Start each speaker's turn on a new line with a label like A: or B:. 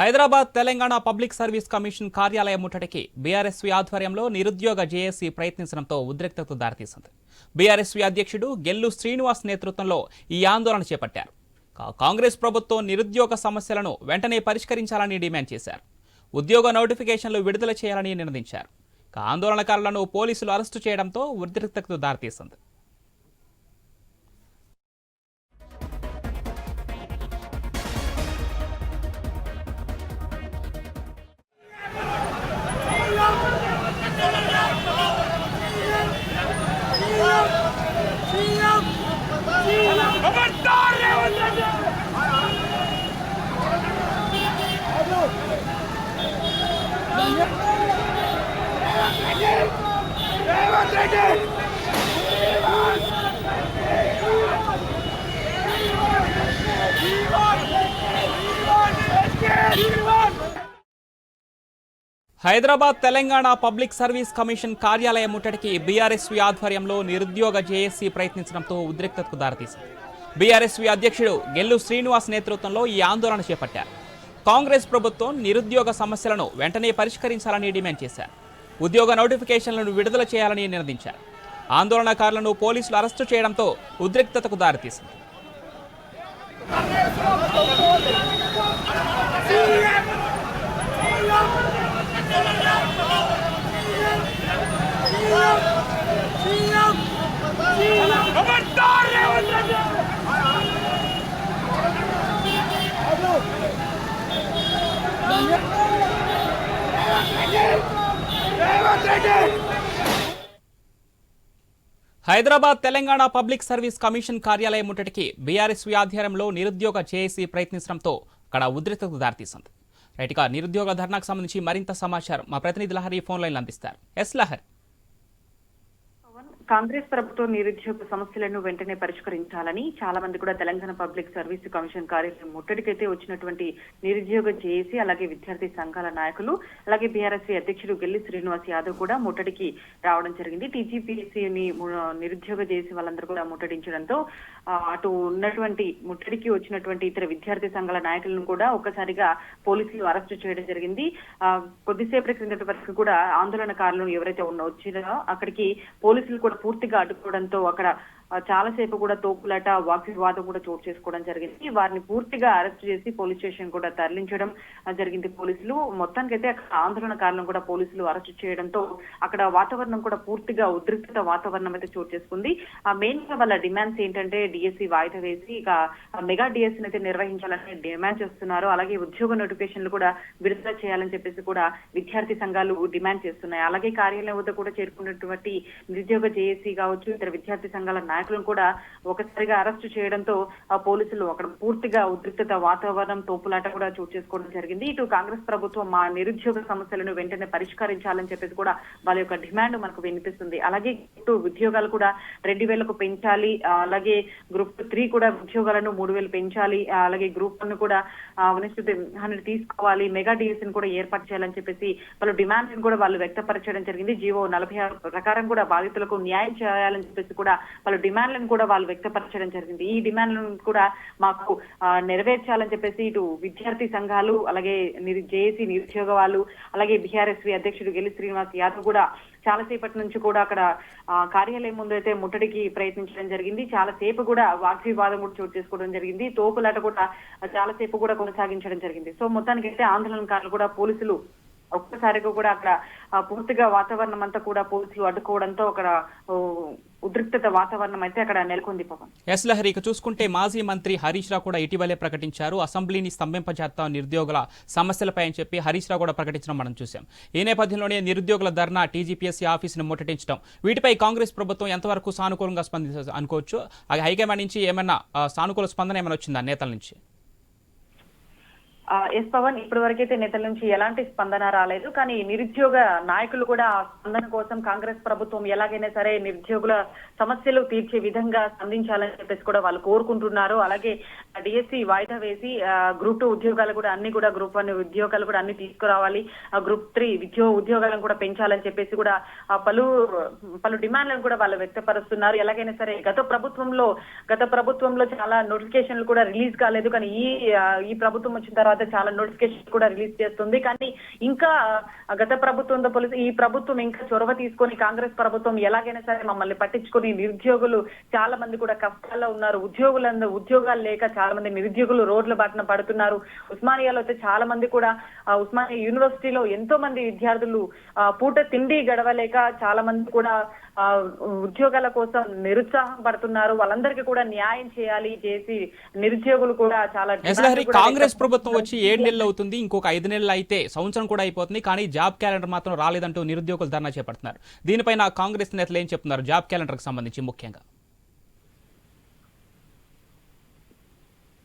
A: Hyderabad Telangana public service commission కార్యాలయం ముట్టడికి BRSV ఆధ్వర్యంలో నిరుద్యోగ జేఏసీ ప్రయత్నించడంతో ఉద్రిక్తతకు దారితీసింది. బీఆర్ఎస్వి అధ్యక్షుడు గెల్లు శ్రీనివాస్ నేతృత్వంలో ఈ ఆందోళన చేపట్టారు. కాంగ్రెస్ ప్రభుత్వం నిరుద్యోగ సమస్యలను వెంటనే పరిష్కరించాలని డిమాండ్ చేశారు. ఉద్యోగ నోటిఫికేషన్లు విడుదల చేయాలని నిర్ణయించారు. ఆందోళనకారులను పోలీసులు అరెస్టు చేయడంతో ఉద్రిక్తతకు దారితీసింది. Hyderabad Telangana public service commission కార్యాలయం ముట్టడికి బీఆర్ఎస్వి ఆధ్వర్యంలో నిరుద్యోగ జేఏసీ ప్రయత్నించడంతో ఉద్రిక్తతకు దారితీసింది. బీఆర్ఎస్వి అధ్యక్షుడు గెల్లు శ్రీనివాస్ నేతృత్వంలో ఈ ఆందోళన చేపట్టారు. కాంగ్రెస్ ప్రభుత్వం నిరుద్యోగ సమస్యలను వెంటనే పరిష్కరించాలని డిమాండ్ చేశారు. ఉద్యోగ నోటిఫికేషన్లను విడుదల చేయాలని నిర్ణయించారు. ఆందోళనకారులను పోలీసులు అరెస్టు చేయడంతో ఉద్రిక్తతకు దారితీసింది. Hyderabad Telangana public service commission కార్యాలయం ముట్టడికి బీఆర్ఎస్వి ఆధ్వర్యంలో నిరుద్యోగ జేఏసీ ప్రయత్నించడంతో అక్కడ ఉద్రిక్తతకు దారితీసింది. రైట్ ఇక నిరుద్యోగ ధర్నాకు సంబంధించి మరింత సమాచారం మా ప్రతినిధి లహరి ఫోన్ లైన్లు అందిస్తారు. ఎస్ లహరి.
B: కాంగ్రెస్ ప్రభుత్వం నిరుద్యోగ సమస్యలను వెంటనే పరిష్కరించాలని చాలా మంది కూడా తెలంగాణ పబ్లిక్ సర్వీస్ కమిషన్ కార్యాలయం ముట్టడికైతే వచ్చినటువంటి నిరుద్యోగ జేఏసీ అలాగే విద్యార్థి సంఘాల నాయకులు అలాగే బీఆర్ఎస్సీ అధ్యక్షుడు గెల్లి శ్రీనివాస్ యాదవ్ కూడా ముట్టడికి రావడం జరిగింది. టీజీపీసీని నిరుద్యోగ జేఏసీ వాళ్ళందరూ కూడా ముట్టడించడంతో అటు ఉన్నటువంటి ముట్టడికి వచ్చినటువంటి ఇతర విద్యార్థి సంఘాల నాయకులను కూడా ఒక్కసారిగా పోలీసులు అరెస్టు చేయడం జరిగింది. ఆ, కొద్దిసేపటి క్రిందటి వరకు కూడా ఆందోళనకారులను ఎవరైతే ఉన్న వచ్చినారో అక్కడికి పోలీసులు కూడా పూర్తిగా అడ్డుకోవడంతో అక్కడ చాలాసేపు కూడా తోపులాట వాగ్వివాదం కూడా చోటు చేసుకోవడం జరిగింది. వారిని పూర్తిగా అరెస్ట్ చేసి పోలీస్ స్టేషన్ కూడా తరలించడం జరిగింది. పోలీసులు మొత్తానికైతే అక్కడ ఆందోళనకారులను కూడా పోలీసులు అరెస్ట్ చేయడంతో అక్కడ వాతావరణం కూడా పూర్తిగా ఉద్రిక్తత వాతావరణం అయితే చోటు చేసుకుంది. ఆ మెయిన్గా వాళ్ళ డిమాండ్స్ ఏంటంటే డిఎస్సి వాయిదా వేసి ఇక మెగా డిఎస్సి అయితే నిర్వహించాలని డిమాండ్ చేస్తున్నారు. అలాగే ఉద్యోగ నోటిఫికేషన్లు కూడా విడుదల చేయాలని చెప్పేసి కూడా విద్యార్థి సంఘాలు డిమాండ్ చేస్తున్నాయి. అలాగే కార్యాలయం వద్ద కూడా చేరుకున్నటువంటి నిరుద్యోగ జేఏసీ కావచ్చు ఇతర విద్యార్థి సంఘాల నాయకులను కూడా ఒకసారిగా అరెస్టు చేయడంతో ఆ పోలీసులు అక్కడ పూర్తిగా ఉద్రిక్తత వాతావరణం తోపులాట కూడా చోటు చేసుకోవడం జరిగింది. ఇటు కాంగ్రెస్ ప్రభుత్వం మా నిరుద్యోగ సమస్యలను వెంటనే పరిష్కరించాలని చెప్పేసి కూడా వాళ్ళ యొక్క డిమాండ్ మనకు వినిపిస్తుంది. అలాగే ఇటు ఉద్యోగాలు కూడా రెండు వేలకు పెంచాలి. అలాగే గ్రూప్ త్రీ కూడా ఉద్యోగాలను మూడు వేలు పెంచాలి. అలాగే గ్రూప్ వన్ కూడా ఉనిస్థితి హండ్రెడ్ తీసుకోవాలి. మెగా డిఎస్ని కూడా ఏర్పాటు చేయాలని చెప్పేసి వాళ్ళు డిమాండ్ కూడా వాళ్ళు వ్యక్తపరచడం జరిగింది. జీవో నలభై ఆరు ప్రకారం కూడా బాధితులకు న్యాయం చేయాలని చెప్పేసి కూడా వాళ్ళు డిమాండ్లను కూడా వాళ్ళు వ్యక్తపరచడం జరిగింది. ఈ డిమాండ్లను కూడా మాకు నెరవేర్చాలని చెప్పేసి ఇటు విద్యార్థి సంఘాలు అలాగే నిరు జేఏసీ నిరుద్యోగ వాళ్ళు అలాగే బీఆర్ఎస్వి అధ్యక్షుడు గెలి శ్రీనివాస్ యాదవ్ కూడా చాలాసేపటి నుంచి కూడా అక్కడ ఆ, కార్యాలయం ముందు అయితే ముట్టడికి ప్రయత్నించడం జరిగింది. చాలా సేపు కూడా వాగ్వివాదం కూడా చోటు చేసుకోవడం జరిగింది. తోపులాట కూడా చాలాసేపు కూడా కొనసాగించడం జరిగింది. సో మొత్తానికి అయితే ఆందోళనకారులు కూడా పోలీసులు ఒక్కసారిగా కూడా అక్కడ పూర్తిగా వాతావరణం అంతా కూడా పోలీసులు అడ్డుకోవడంతో అక్కడ ఉద్రిక్తత వాతావరణం అయితే అక్కడ నెలకొంది పవన్.
A: ఎస్ లహరి ఇక చూసుకుంటే మాజీ మంత్రి హరీష్ రావు కూడా ఇటీవలే ప్రకటించారు. అసెంబ్లీని స్తంభింపజేస్తాం నిరుద్యోగుల సమస్యలపై అని చెప్పి హరీష్ రావు కూడా ప్రకటించడం మనం చూసాం ఈ నేపథ్యంలోనే నిరుద్యోగుల ధర్నా టీజీపీఎస్సీ ఆఫీసును ముట్టడించడం. వీటిపై కాంగ్రెస్ ప్రభుత్వం ఎంతవరకు సానుకూలంగా స్పందించ అనుకోవచ్చు? అలాగే హైకమాండ్ నుంచి ఏమైనా సానుకూల స్పందన ఏమైనా వచ్చిందా నేతల నుంచి?
B: ఎస్ పవన్ ఇప్పటి వరకైతే నేతల నుంచి ఎలాంటి స్పందన రాలేదు. కానీ నిరుద్యోగ నాయకులు కూడా స్పందన కోసం కాంగ్రెస్ ప్రభుత్వం ఎలాగైనా సరే నిరుద్యోగుల సమస్యలు తీర్చే విధంగా స్పందించాలని చెప్పేసి కూడా వాళ్ళు కోరుకుంటున్నారు. అలాగే డిఎస్సి వాయిదా వేసి గ్రూప్ టూ ఉద్యోగాలు కూడా అన్ని కూడా గ్రూప్ వన్ ఉద్యోగాలు కూడా అన్ని తీసుకురావాలి. ఆ గ్రూప్ త్రీ విద్యో ఉద్యోగాలను కూడా పెంచాలని చెప్పేసి కూడా పలు పలు డిమాండ్లను కూడా వాళ్ళు వ్యక్తపరుస్తున్నారు. ఎలాగైనా సరే గత ప్రభుత్వంలో గత ప్రభుత్వంలో చాలా నోటిఫికేషన్లు కూడా రిలీజ్ కాలేదు. కానీ ఈ ఈ ప్రభుత్వం వచ్చిన తర్వాత తర్వాత చాలా నోటిఫికేషన్ కూడా రిలీజ్ చేస్తుంది. కానీ ఇంకా గత ప్రభుత్వంతో పోలిసి ఈ ప్రభుత్వం ఇంకా చొరవ తీసుకొని కాంగ్రెస్ ప్రభుత్వం ఎలాగైనా సరే మమ్మల్ని పట్టించుకొని నిరుద్యోగులు చాలా మంది కూడా కష్టాల్లో ఉన్నారు. ఉద్యోగులందరూ ఉద్యోగాలు లేక చాలా మంది నిరుద్యోగులు రోడ్ల బాటన పడుతున్నారు. ఉస్మానియాలో అయితే చాలా మంది కూడా ఉస్మానియా యూనివర్సిటీలో ఎంతో మంది విద్యార్థులు ఆ, పూట తిండి గడవలేక చాలా మంది కూడా ఉద్యోగాల కోసం నిరుత్సాహం పడుతున్నారు. వాళ్ళందరికీ కూడా న్యాయం చేయాలి చేసి నిరుద్యోగులు కూడా చాలా
A: కాంగ్రెస్ ప్రభుత్వం వచ్చి. ఏడు నెలలు అవుతుంది. ఇంకొక ఐదు నెలలు అయితే సంవత్సరం కూడా అయిపోతుంది. కానీ జాబ్ క్యాలెండర్ మాత్రం రాలేదంటూ నిరుద్యోగులు ధర్నా చేపడుతున్నారు. దీనిపైన కాంగ్రెస్ నేతలు ఏం చెప్తున్నారు? జాబ్ క్యాలెండర్కి సంబంధించి ముఖ్యంగా.